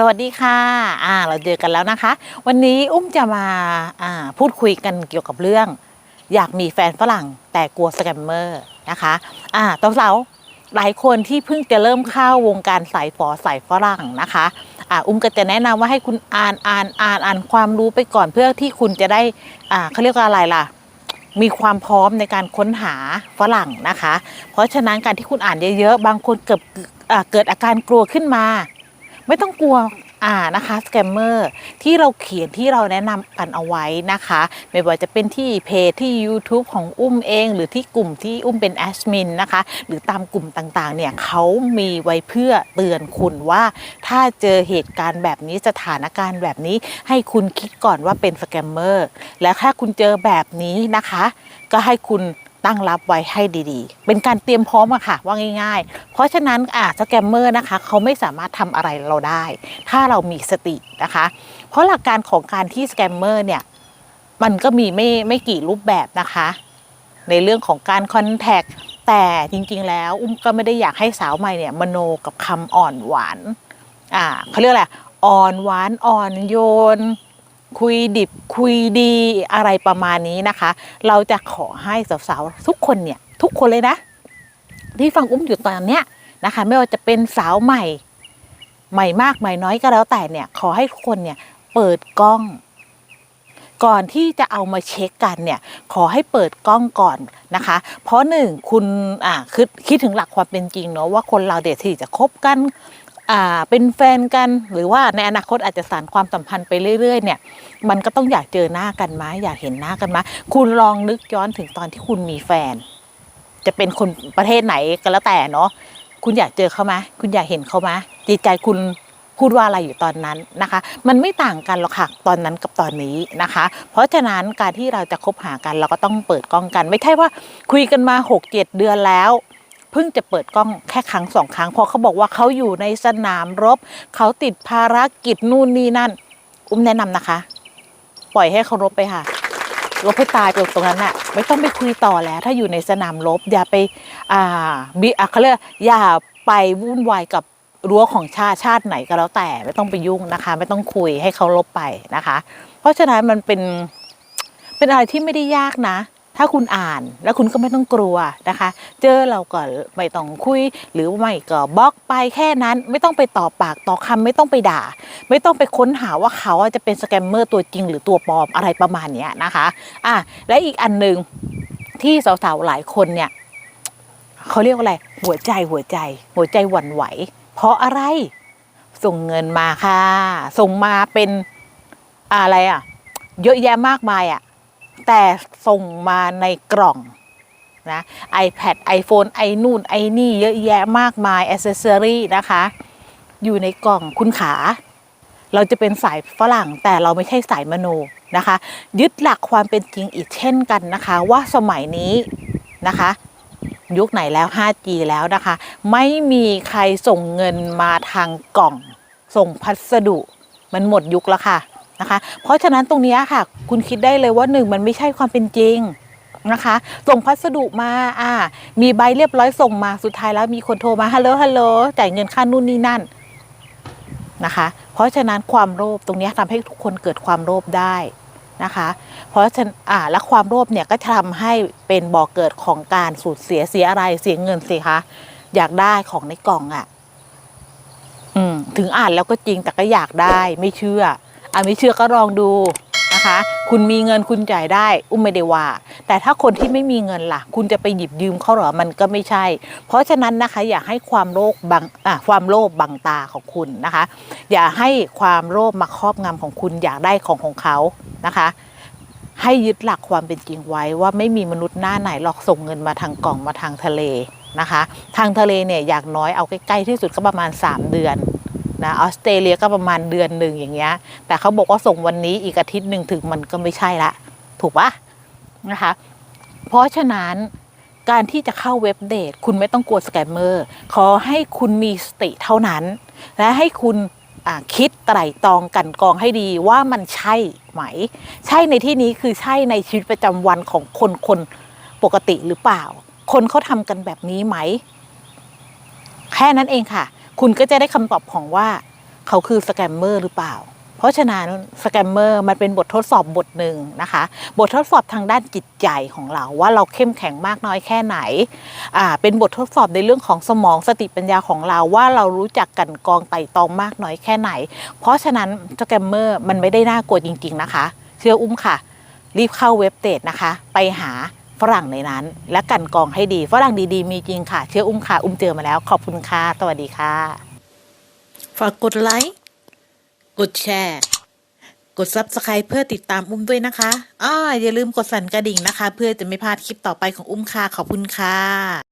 สวัสดีค่ะอ่าเราเจอกันแล้วนะคะ วันนี้อุ้มจะมาอ่าพูดคุยกันเกี่ยวกับเรื่อง อยากมีแฟนฝรั่งแต่กลัวสแกมเมอร์นะคะอ่าตอนสาวหลายคนที่เพิ่งจะเริ่มเข้าวงการสายฝอสายฝรั่งนะคะอ่าอุ้มก็จะแนะนำว่าให้คุณอ่านอ่านอ่านอ่านความรู้ไปก่อนเพื่อที่คุณจะได้อ่าเขาเรียกว่าอะไรล่ะมีความพร้อมในการค้นหาฝรั่งนะคะ เพราะฉะนั้นการที่คุณอ่านเยอะๆ บางคนเกิดเกิดอาการกลัวขึ้นมา ไม่ต้องกลัวอ่านะคะสแกมเมอร์ที่เราเขียนที่เราแนะนำกันเอาไว้นะคะ ไม่ว่าจะเป็นที่เพจที่ YouTube ของอุ้มเอง หรือที่กลุ่มที่อุ้มเป็นแอดมินนะคะ หรือตามกลุ่มต่างๆ เนี่ยเขามีไว้เพื่อเตือนคุณว่า ถ้าเจอเหตุการณ์แบบนี้สถานการณ์แบบนี้ ให้คุณคิดก่อนว่าเป็นสแกมเมอร์และถ้าคุณเจอแบบนี้นะคะ ก็ให้คุณ ตั้งรับไว้ให้ดีๆ เป็นการเตรียมพร้อมอะค่ะว่าง่าย ๆ เพราะฉะนั้นอ่าสแกมเมอร์นะคะเขาไม่สามารถทำอะไรเราได้ ถ้าเรามีสตินะคะ เพราะหลักการของการที่สแกมเมอร์เนี่ยมันก็มีไม่ไม่กี่รูปแบบนะคะ ในเรื่องของการคอนแทคแต่จริงๆ แล้วอุ้มก็ไม่ได้อยากให้สาวใหม่เนี่ยมโนกับคำอ่อนหวานอ่าเขาเรียกอะไรอ่อนหวานอ่อนโยน คุยดิบคุยดีอะไรประมาณนี้นะคะ เราจะขอให้สาวๆทุกคนเนี่ยทุกคนเลยนะ ที่ฟังอุ้มอยู่ตอนเนี้ยนะคะ ไม่ว่าจะเป็นสาวใหม่ ใหม่มากใหม่น้อยก็แล้วแต่เนี่ย ขอให้ทุกคนเนี่ยเปิดกล้อง ก่อนที่จะเอามาเช็คกันเนี่ย ขอให้เปิดกล้องก่อนนะคะ เพราะหนึ่งคุณอ่าคิดคิดถึงหลักความเป็นจริงเนาะว่าคนเราเด็กที่จะคบกัน เป็นแฟนกันหรือว่าในอนาคตอาจจะสานความสัมพันธ์ไปเรื่อยๆเนี่ยมันก็ต้องอยากเจอหน้ากันไหมอยากเห็นหน้ากันไหมคุณลองนึกย้อนถึงตอนที่คุณมีแฟน จะเป็นคนประเทศไหนก็แล้วแต่เนาะคุณอยากเจอเขาไหมคุณอยากเห็นเขาไหมจิตใจคุณพูดว่าอะไรอยู่ตอนนั้นนะคะ มันไม่ต่างกันหรอกค่ะตอนนั้นกับตอนนี้นะคะ เพราะฉะนั้นการที่เราจะคบหากันเราก็ต้องเปิดกล้องกัน ไม่ใช่ว่าคุยกันมาหกเจ็ดเดือนแล้ว เพิ่งจะเปิดกล้องแค่ครั้งสองครั้งพราะเขาบอกว่าเขาอยู่ในสนามรบ เขาติดภารกิจนู่นนี่นั่น อุ้มแนะนำนะคะ ปล่อยให้เขารบไปค่ะรบให้ตายไปตรงนั้นน่ะ ไม่ต้องไปคุยต่อแล้ว ถ้าอยู่ในสนามรบ อย่าไปอ่าบิอะเขาเรียกอย่าไปวุ่นวายกับรั้วของชาติชาติไหนก็แล้วแต่ไม่ต้องไปยุ่งนะคะ ไม่ต้องคุยให้เขาลบไปนะคะ เพราะฉะนั้นมันเป็นเป็นอะไรที่ไม่ได้ยากนะ ถ้าคุณอ่านแล้วคุณก็ไม่ต้องกลัวนะคะ เจอเราก็ไม่ต้องคุย หรือไม่ก็บล็อกไปแค่นั้น ไม่ต้องไปต่อปากต่อคำไม่ต้องไปด่า ไม่ต้องไปค้นหาว่าเขาอะจะเป็นสแกมเมอร์ตัวจริง หรือตัวปลอมอะไรประมาณนี้นะคะอะและอีกอันหนึ่งที่สาวๆหลายคนเนี่ยเขาเรียกว่าอะไร หัวใจหัวใจ หัวใจหวั่นไหว เพราะอะไรส่งเงินมาค่ะ ส่งมาเป็นอะไรอะ เยอะแยะมากมายอะ แต่ส่งมาในกล่องนะ iPad iPhone ไอ้นู่นไอ้นี่เยอะแยะมากมายอ c เซสซอรี่นะคะ อยู่ในกล่องคุณขา เราจะเป็นสายฝรั่งแต่เราไม่ใช่สายมโนนะคะ ยึดหลักความเป็นจริงอีกเช่นกันนะคะ ว่าสมัยนี้นะคะ ยุคไหนแล้ว 5G แล้วนะคะ ไม่มีใครส่งเงินมาทางกล่อง ส่งพัสดุมันหมดยุคแล้วค่ะ นะคะ เพราะฉะนั้นตรงนี้ค่ะ คุณคิดได้เลยว่าหนึ่งมันไม่ใช่ความเป็นจริงนะคะ ส่งพัสดุมาอ่า มีใบเรียบร้อยส่งมาสุดท้ายแล้วมีคนโทรมาฮัลโหลฮัลโหลจ่ายเงินค่านู่นนี่นั่นนะคะ เพราะฉะนั้นความโลภตรงนี้ยทำให้ทุกคนเกิดความโลภได้นะคะ เพราะฉะนั้นอ่าและความโลภเนี่ยก็จะทำให้เป็นบ่อเกิดของการสูญเสียเสียอะไรเสียเงินสิคะอยากได้ของในกล่องอะ่ะ อืม ถึงอ่านแล้วก็จริงแต่ก็อยากได้ไม่เชื่อ อะไม่เชื่อก็ลองดูนะคะ คุณมีเงินคุณจ่ายได้ อุ้มไม่ได้ว่า แต่ถ้าคนที่ไม่มีเงินล่ะ คุณจะไปหยิบยืมเขาหรอมันก็ไม่ใช่ เพราะฉะนั้นนะคะอย่าให้ความโลภบังอะความโลภบังตาของคุณนะคะ อย่าให้ความโลภมาครอบงำของคุณอยากได้ของของเขานะคะให้ยึดหลักความเป็นจริงไว้ว่าไม่มีมนุษย์หน้าไหนหรอกส่งเงินมาทางกล่องมาทางทะเลนะคะ ทางทะเลเนี่ยอยากน้อยเอาใกล้ๆที่สุดก็ประมาณ 3 เดือน นะออสเตรเลียก็ประมาณเดือนหนึ่งอย่างเงี้ย แต่เขาบอกว่าส่งวันนี้อีกอาทิตย์หนึ่งถึงมันก็ไม่ใช่ละ ถูกปะนะคะ เพราะฉะนั้นการที่จะเข้าเว็บเดทคุณไม่ต้องกลัวสแกมเมอร์ ขอให้คุณมีสติเท่านั้น และให้คุณคิดไตร่ตรองกันกรองให้ดีว่ามันใช่ไหม ใช่ในที่นี้คือใช่ในชีวิตประจำวันของคนคนปกติหรือเปล่า คนเขาทำกันแบบนี้ไหม แค่นั้นเองค่ะ คุณก็จะได้คำตอบของว่าเขาคือสแกมเมอร์หรือเปล่า เพราะฉะนั้นสแกมเมอร์มันเป็นบททดสอบบทหนึ่งนะคะ บททดสอบทางด้านจิตใจของเรา ว่าเราเข้มแข็งมากน้อยแค่ไหนอ่าเป็นบททดสอบในเรื่องของสมองสติปัญญาของเราว่าเรารู้จักกันกรองไต่ตองมากน้อยแค่ไหน เพราะฉะนั้นสแกมเมอร์มันไม่ได้น่ากลัวจริง ๆนะคะ เชื่ออุ้มค่ะ รีบเข้าเว็บเตจนะคะ ไปหา ฝรั่งในนั้น และกันกองให้ดี ฝรั่งดีๆ มีจริงค่ะ เชื่ออุ้มค่ะ อุ้มเจอมาแล้ว ขอบคุณค่ะ สวัสดีค่ะ ฝากกดไลค์ กดแชร์ กดซับสไครต์เพื่อติดตามอุ้มด้วยนะคะอ่าอย่าลืมกดสั่นกระดิ่งนะคะ เพื่อจะไม่พลาดคลิปต่อไปของอุ้มค่ะ ขอบคุณค่ะ